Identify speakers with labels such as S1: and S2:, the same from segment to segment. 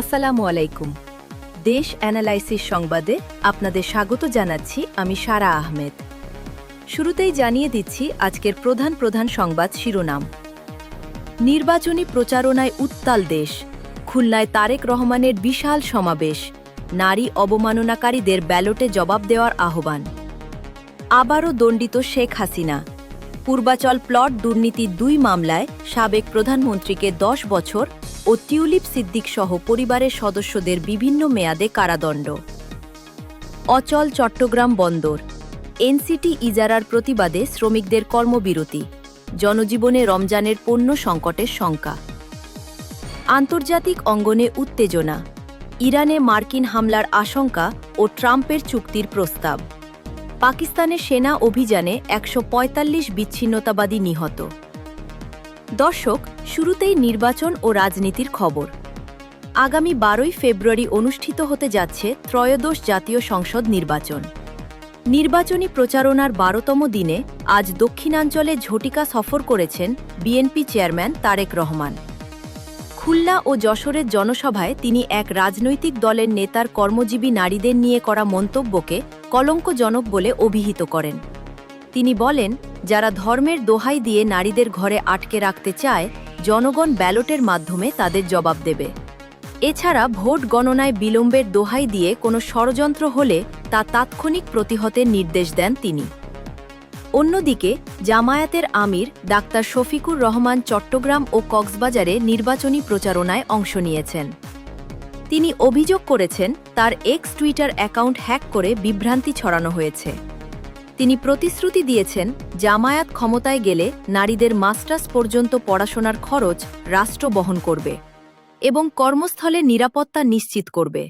S1: আসসালামু আলাইকুম। দেশ অ্যানালাইসিস সংবাদে আপনাদের স্বাগত জানাচ্ছি আমি সারা আহমেদ। শুরুতেই জানিয়ে দিচ্ছি আজকের প্রধান প্রধান সংবাদ শিরোনাম। নির্বাচনী প্রচারণায় উত্তাল দেশ, খুলনায় তারেক রহমানের বিশাল সমাবেশ, নারী অবমাননাকারীদের ব্যালটে জবাব দেওয়ার আহ্বান। আবারও দণ্ডিত শেখ হাসিনা। পূর্বাচল প্লট দুর্নীতি দুই মামলায় সাবেক প্রধানমন্ত্রীকে দশ বছর ও টিউলিপ সিদ্দিক সহ পরিবারের সদস্যদের বিভিন্ন মেয়াদে কারাদণ্ড। অচল চট্টগ্রাম বন্দর। এনসিটি ইজারার প্রতিবাদে শ্রমিকদের কর্মবিরতি। জনজীবনে রমজানের পণ্য সংকটের শঙ্কা। আন্তর্জাতিক অঙ্গনে উত্তেজনা। ইরানে মার্কিন হামলার আশঙ্কা ও ট্রাম্পের চুক্তির প্রস্তাব। পাকিস্তানের সেনা অভিযানে একশো পঁয়তাল্লিশ বিচ্ছিন্নতাবাদী নিহত। দর্শক, শুরুতেই নির্বাচন ও রাজনীতির খবর। আগামী বারোই ফেব্রুয়ারি অনুষ্ঠিত হতে যাচ্ছে ত্রয়োদশ জাতীয় সংসদ নির্বাচন। নির্বাচনী প্রচারণার বারোতম দিনে আজ দক্ষিণাঞ্চলে ঝটিকা সফর করেছেন বিএনপি চেয়ারম্যান তারেক রহমান। খুলনা ও যশোরের জনসভায় তিনি এক রাজনৈতিক দলের নেতার কর্মজীবী নারীদের নিয়ে করা মন্তব্যকে কলঙ্কজনক বলে অভিহিত করেন। তিনি বলেন যারা ধর্মের দোহাই দিয়ে নারীদের ঘরে আটকে রাখতে চায়, জনগণ ব্যালটের মাধ্যমে তাদের জবাব দেবে। এছাড়া ভোট গণনায় বিলম্বের দোহাই দিয়ে কোনো ষড়যন্ত্র হলে তা তাৎক্ষণিক প্রতিহতের নির্দেশ দেন তিনি। অন্যদিকে, জামায়াতের আমির ডাক্তার শফিকুর রহমান চট্টগ্রাম ও কক্সবাজারে নির্বাচনী প্রচারণায় অংশ নিয়েছেন। তিনি অভিযোগ করেছেন, তার এক্স টুইটার অ্যাকাউন্ট হ্যাক করে বিভ্রান্তি ছড়ানো হয়েছে। তিনি প্রতিশ্রুতি দিয়েছেন, জামায়াত ক্ষমতায় গেলে নারীদের মাস্টার্স পর্যন্ত পড়াশোনার খরচ রাষ্ট্র বহন করবে এবং কর্মস্থলে নিরাপত্তা নিশ্চিত করবে।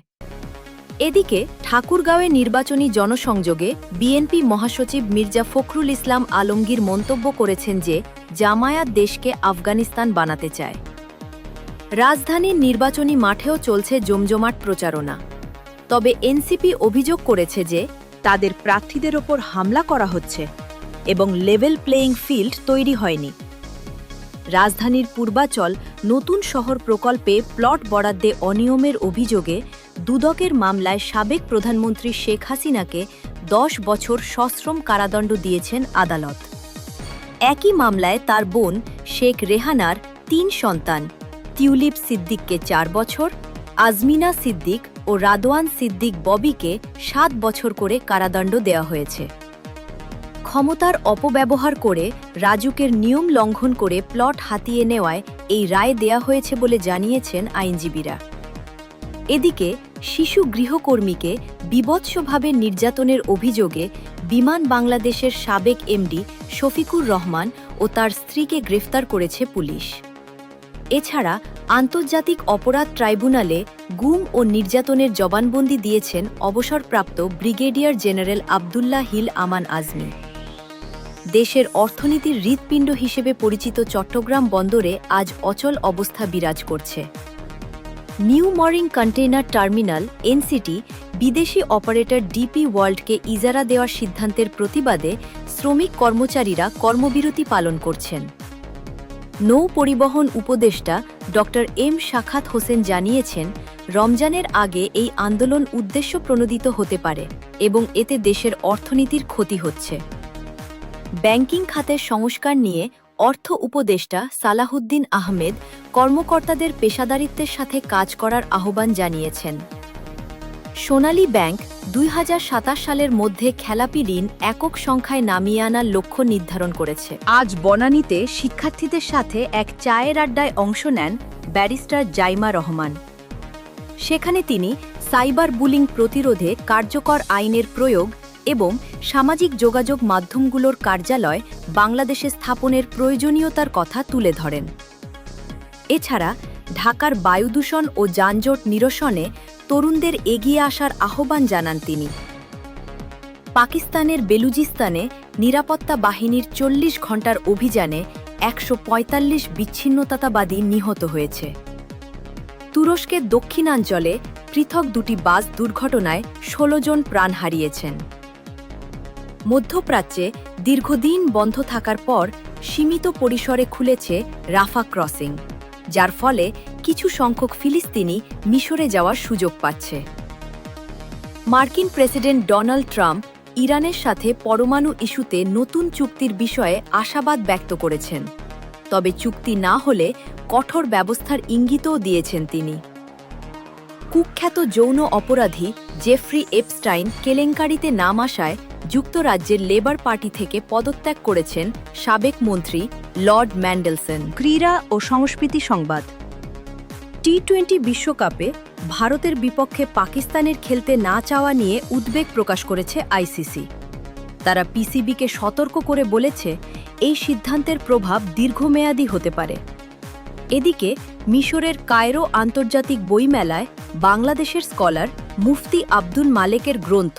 S1: এদিকে, ঠাকুরগাঁওয়ে নির্বাচনী জনসংযোগে বিএনপি মহাসচিব মির্জা ফখরুল ইসলাম আলমগীর মন্তব্য করেছেন যে, জামায়াত দেশকে আফগানিস্তান বানাতে চায়। রাজধানীর নির্বাচনী মাঠেও চলছে জমজমাট প্রচারণা। তবে এনসিপি অভিযোগ করেছে যে তাদের প্রার্থীদের ওপর হামলা করা হচ্ছে এবং লেভেল প্লেয়িং ফিল্ড তৈরি হয়নি। রাজধানীর পূর্বাচল নতুন শহর প্রকল্পে প্লট বরাদ্দে অনিয়মের অভিযোগে দুদকের মামলায় সাবেক প্রধানমন্ত্রী শেখ হাসিনাকে দশ বছর সশ্রম কারাদণ্ড দিয়েছেন আদালত। একই মামলায় তার বোন শেখ রেহানার তিন সন্তান, টিউলিপ সিদ্দিককে চার বছর, আজমিনা সিদ্দিক ও রাদওয়ান সিদ্দিক ববিকে সাত বছর করে কারাদণ্ড দেওয়া হয়েছে। ক্ষমতার অপব্যবহার করে রাজুকের নিয়ম লঙ্ঘন করে প্লট হাতিয়ে নেওয়ায় এই রায় দেয়া হয়েছে বলে জানিয়েছেন আইনজীবীরা। এদিকে, শিশু গৃহকর্মীকে বিবৎসভাবে নির্যাতনের অভিযোগে বিমান বাংলাদেশের সাবেক এমডি শফিকুর রহমান ও তার স্ত্রীকে গ্রেফতার করেছে পুলিশ। এছাড়া আন্তর্জাতিক অপরাধ ট্রাইব্যুনালে গুম ও নির্যাতনের জবানবন্দি দিয়েছেন অবসরপ্রাপ্ত ব্রিগেডিয়ার জেনারেল আবদুল্লাহ হিল আমান আজমি। দেশের অর্থনীতির হৃৎপিণ্ড হিসেবে পরিচিত চট্টগ্রাম বন্দরে আজ অচল অবস্থা বিরাজ করছে। New mooring container terminal, NCT, বিদেশি অপারেটর ডিপি ওয়ার্ল্ডকে ইজারা দেওয়ার সিদ্ধান্তের প্রতিবাদে শ্রমিক কর্মচারীরা কর্মবিরতি পালন করছেন। নৌ পরিবহন উপদেষ্টা ড এম শাখাত হোসেন জানিয়েছেন, রমজানের আগে এই আন্দোলন উদ্দেশ্য প্রণোদিত হতে পারে এবং এতে দেশের অর্থনীতির ক্ষতি হচ্ছে। ব্যাংকিং খাতের সংস্কার নিয়ে অর্থ উপদেষ্টা সালাহুদ্দিন আহমেদ কর্মকর্তাদের পেশাদারিত্বের সাথে কাজ করার আহ্বান জানিয়েছেন। সোনালী ব্যাংক দুই হাজার সাতাশ সালের মধ্যে খেলাপি ঋণ একক সংখ্যায় নামিয়ে আনার লক্ষ্য নির্ধারণ করেছে। আজ বনানীতে শিক্ষার্থীদের সাথে এক চায়ের আড্ডায় অংশ নেন ব্যারিস্টার জাইমা রহমান। সেখানে তিনি সাইবার বুলিং প্রতিরোধে কার্যকর আইনের প্রয়োগ এবং সামাজিক যোগাযোগ মাধ্যমগুলোর কার্যালয় বাংলাদেশে স্থাপনের প্রয়োজনীয়তার কথা তুলে ধরেন। এছাড়া ঢাকার বায়ুদূষণ ও যানজট নিরসনে তরুণদের এগিয়ে আসার আহ্বান জানান তিনি। পাকিস্তানের বেলুজিস্তানে নিরাপত্তা বাহিনীর চল্লিশ ঘণ্টার অভিযানে একশো বিচ্ছিন্নতাবাদী নিহত হয়েছে। তুরস্কের দক্ষিণাঞ্চলে পৃথক দুটি বাস দুর্ঘটনায় ১৬ জন প্রাণ হারিয়েছেন। মধ্যপ্রাচ্যে দীর্ঘদিন বন্ধ থাকার পর সীমিত পরিসরে খুলেছে রাফা ক্রসিং, যার ফলে কিছু সংখ্যক ফিলিস্তিনি মিশরে যাওয়ার সুযোগ পাচ্ছে। মার্কিন প্রেসিডেন্ট ডোনাল্ড ট্রাম্প ইরানের সাথে পরমাণু ইস্যুতে নতুন চুক্তির বিষয়ে আশাবাদ ব্যক্ত করেছেন। তবে চুক্তি না হলে কঠোর ব্যবস্থার ইঙ্গিতও দিয়েছেন তিনি। কুখ্যাত যৌন অপরাধী জেফ্রি এপস্টাইন কেলেঙ্কারিতে নাম আসায় যুক্তরাজ্যের লেবার পার্টি থেকে পদত্যাগ করেছেন সাবেক মন্ত্রী লর্ড ম্যান্ডেলসন। ক্রীড়া ও সংস্কৃতি সংবাদ। টি টোয়েন্টি বিশ্বকাপে ভারতের বিপক্ষে পাকিস্তানের খেলতে না চাওয়া নিয়ে উদ্বেগ প্রকাশ করেছে আইসিসি। তারা পিসিবিকে সতর্ক করে বলেছে, এই সিদ্ধান্তের প্রভাব দীর্ঘমেয়াদী হতে পারে। এদিকে, মিশরের কায়রো আন্তর্জাতিক বইমেলায় বাংলাদেশের স্কলার মুফতি আব্দুল মালেকের গ্রন্থ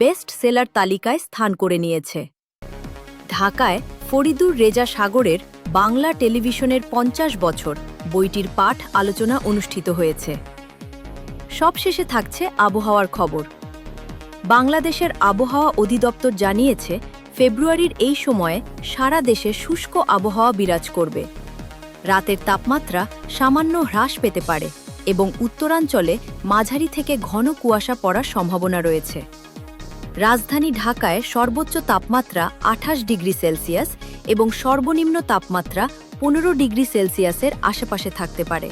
S1: বেস্ট সেলার তালিকায় স্থান করে নিয়েছে। ঢাকায় ফরিদুর রেজা সাগরের বাংলা টেলিভিশনের পঞ্চাশ বছর বইটির পাঠ আলোচনা অনুষ্ঠিত হয়েছে। সবশেষে থাকছে আবহাওয়ার খবর। বাংলাদেশের আবহাওয়া অধিদপ্তর জানিয়েছে, ফেব্রুয়ারির এই সময়ে সারা দেশে শুষ্ক আবহাওয়া বিরাজ করবে। রাতের তাপমাত্রা সামান্য হ্রাস পেতে পারে এবং উত্তরাঞ্চলে মাঝারি থেকে ঘন কুয়াশা পড়ার সম্ভাবনা রয়েছে। রাজধানী ঢাকায় সর্বোচ্চ তাপমাত্রা আঠাশ ডিগ্রি সেলসিয়াস এবং সর্বনিম্ন তাপমাত্রা পনেরো ডিগ্রি সেলসিয়াসের আশেপাশে থাকতে পারে।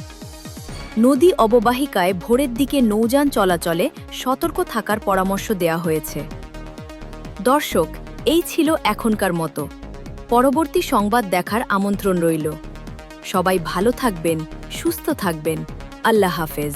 S1: নদী অববাহিকায় ভোরের দিকে নৌযান চলাচলে সতর্ক থাকার পরামর্শ দেওয়া হয়েছে। দর্শক, এই ছিল এখনকার মতো। পরবর্তী সংবাদ দেখার আমন্ত্রণ রইল। সবাই ভালো থাকবেন, সুস্থ থাকবেন। আল্লাহ হাফেজ।